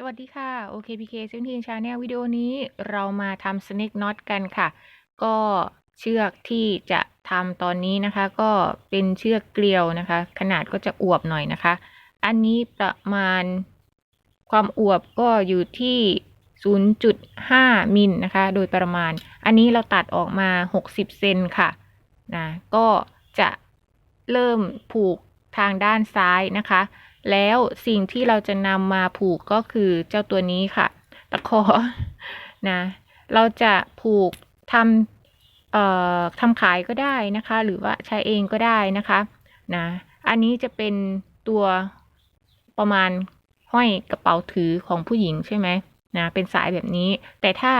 สวัสดีค่ะ OKPK 17 Channel วิดีโอนี้เรามาทำ Snake Knot กันค่ะ ก็เชือกที่จะทำตอนนี้นะคะ ก็เป็นเชือกเกลียวนะคะ ขนาดก็จะอวบหน่อยนะคะ อันนี้ประมาณความอวบก็อยู่ที่ 0.5 มิลนะคะ โดยประมาณ อันนี้เราตัดออกมา 60 เซนค่ะนะก็จะเริ่มผูกทางด้านซ้ายนะคะ แล้วสิ่งที่เราจะนำมาผูกก็คือเจ้าตัวนี้ค่ะ ตะขอนะเราจะผูกทำเอ่อทำขายก็ได้นะคะ หรือว่าใช้เองก็ได้นะคะนะอันนี้จะเป็นตัวประมาณห้อยกระเป๋าถือของผู้หญิงใช่ไหมนะเป็นสายแบบนี้ แต่ถ้า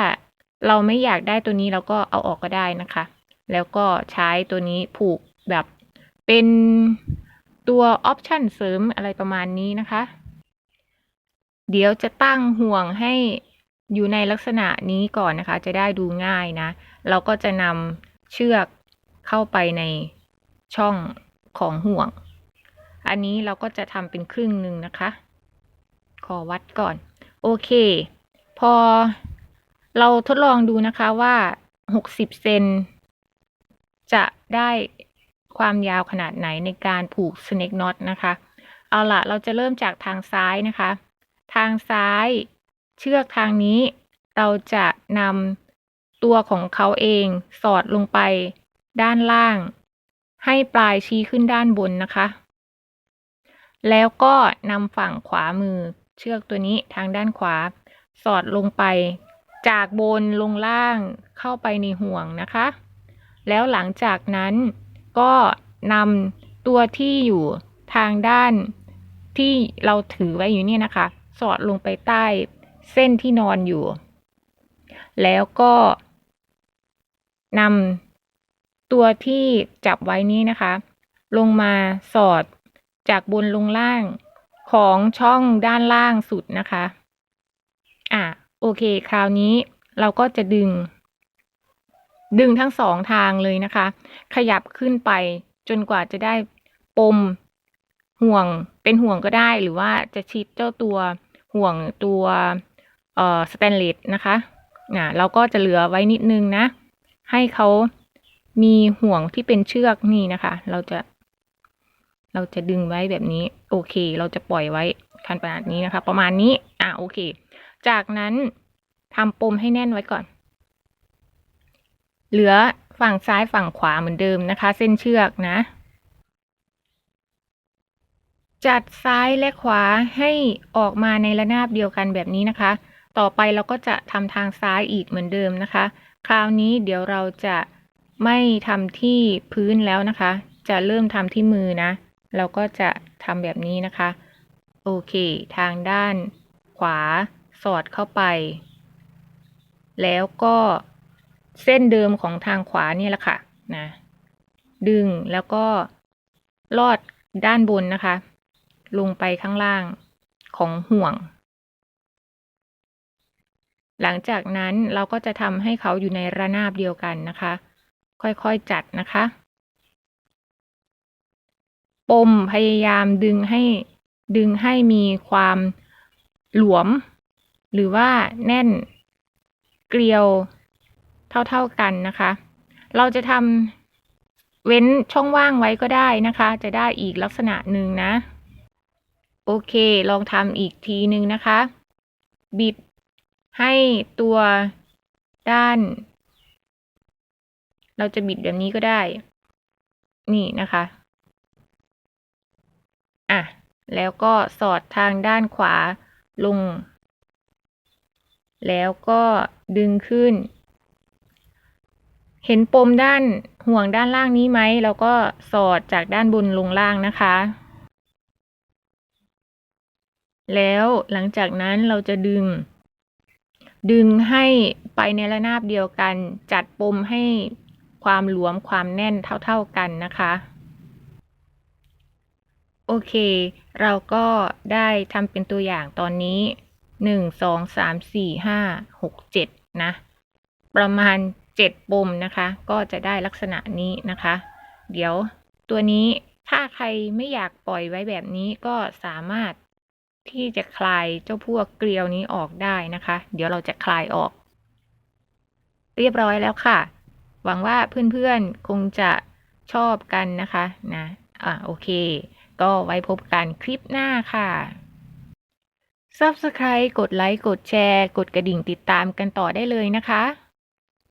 เราไม่อยากได้ตัวนี้เราก็เอาออกก็ได้นะคะ แล้วก็ใช้ตัวนี้ผูกแบบเป็น ตัวออปชันเสริมอะไรประมาณนี้นะคะ เดี๋ยวจะตั้งห่วงให้อยู่ในลักษณะนี้ก่อนนะคะ จะได้ดูง่ายนะ เราก็จะนำเชือกเข้าไปในช่องของห่วง อันนี้เราก็จะทำเป็นครึ่งหนึ่งนะคะ ขอวัดก่อน โอเค พอเราทดลองดูนะคะว่า 60 เซนจะได้ ความยาวขนาดไหนในการผูก snake knot นะคะ เอาละเราจะเริ่มจากทางซ้ายนะคะ ทางซ้ายเชือกทางนี้ เราจะนำตัวของเขาเองสอดลงไปด้านล่าง ให้ปลายชี้ขึ้นด้านบนนะคะ แล้วก็นำฝั่งขวามือเชือกตัวนี้ทางด้านขวา สอดลงไปจากบนลงล่างเข้าไปในห่วงนะคะ แล้วหลังจากนั้น ก็นำตัวที่อยู่ทางด้านที่เราถือไว้อยู่เนี่ยนะคะ สอดลงไปใต้เส้นที่นอนอยู่ แล้วก็นำตัวที่จับไว้นี้นะคะ ลงมาสอดจากบนลงล่างของช่องด้านล่างสุดนะคะ อะ โอเค คราวนี้เราก็จะดึง ดึงทั้งสองทางเลยนะคะ ขยับขึ้นไปจนกว่าจะได้ปมห่วงเป็นห่วงก็ได้ หรือว่าจะชิดเจ้าตัวห่วงตัวเอ่อสแตนเลสนะคะอะเราก็จะเหลือไว้นิดนึงนะ ให้เขามีห่วงที่เป็นเชือกนี่นะคะ เราจะ เราจะดึงไว้แบบนี้ โอเค เราจะปล่อยไว้คันประมาณนี้นะคะ ประมาณนี้ อะโอเค จากนั้นทำปมให้แน่นไว้ก่อน เหลือฝั่งซ้ายฝั่งขวาเหมือนเดิมนะคะ เส้นเชือกนะ จัดซ้ายและขวาให้ออกมาในระนาบเดียวกันแบบนี้นะคะ ต่อไปเราก็จะทำทางซ้ายอีกเหมือนเดิมนะคะ คราวนี้เดี๋ยวเราจะไม่ทำที่พื้นแล้วนะคะ จะเริ่มทำที่มือนะ เราก็จะทำแบบนี้นะคะ โอเค ทางด้านขวาสอดเข้าไป แล้วก็ เส้นเดิมของทางขวานี่แหละค่ะนะดึงแล้วก็ลอดด้านบนนะคะ ลงไปข้างล่างของห่วง หลังจากนั้นเราก็จะทำให้เขาอยู่ในระนาบเดียวกันนะคะ ค่อยๆจัดนะคะ ปมพยายามดึงให้ดึงให้มีความหลวม หรือว่าแน่นเกลียว เท่า ๆกันนะคะ เราจะทำเว้นช่องว่างไว้ก็ได้นะคะ จะได้อีกลักษณะหนึ่งนะ โอเค ลองทำอีกทีหนึ่งนะคะ บิดให้ตัวด้าน เราจะบิดแบบนี้ก็ได้ นี่นะคะอะแล้วก็สอดทางด้านขวาลง แล้วก็ดึงขึ้น เห็นปมด้านห่วงด้านล่างนี้ไหมเราก็สอดจากด้านบนลงล่างนะคะ แล้วหลังจากนั้นเราจะดึง ดึงให้ไปในระนาบเดียวกัน จัดปมให้ความหลวมความแน่นเท่าๆกันนะคะ โอเค เราก็ได้ทำเป็นตัวอย่างตอนนี้หนึ่งสองสามสี่ห้าหกเจ็ดนะ ประมาณ เจ็ดปมนะคะ ก็จะได้ลักษณะนี้นะคะ เดี๋ยวตัวนี้ถ้าใครไม่อยากปล่อยไว้แบบนี้ก็สามารถที่จะคลายเจ้าพวกเกลียวนี้ออกได้นะคะ เดี๋ยวเราจะคลายออก เรียบร้อยแล้วค่ะ หวังว่าเพื่อนๆคงจะชอบกันนะคะนะอะโอเค ก็ไว้พบกันคลิปหน้าค่ะ Subscribe กดไลค์ กดแชร์ กดกระดิ่งติดตามกันต่อได้เลยนะคะ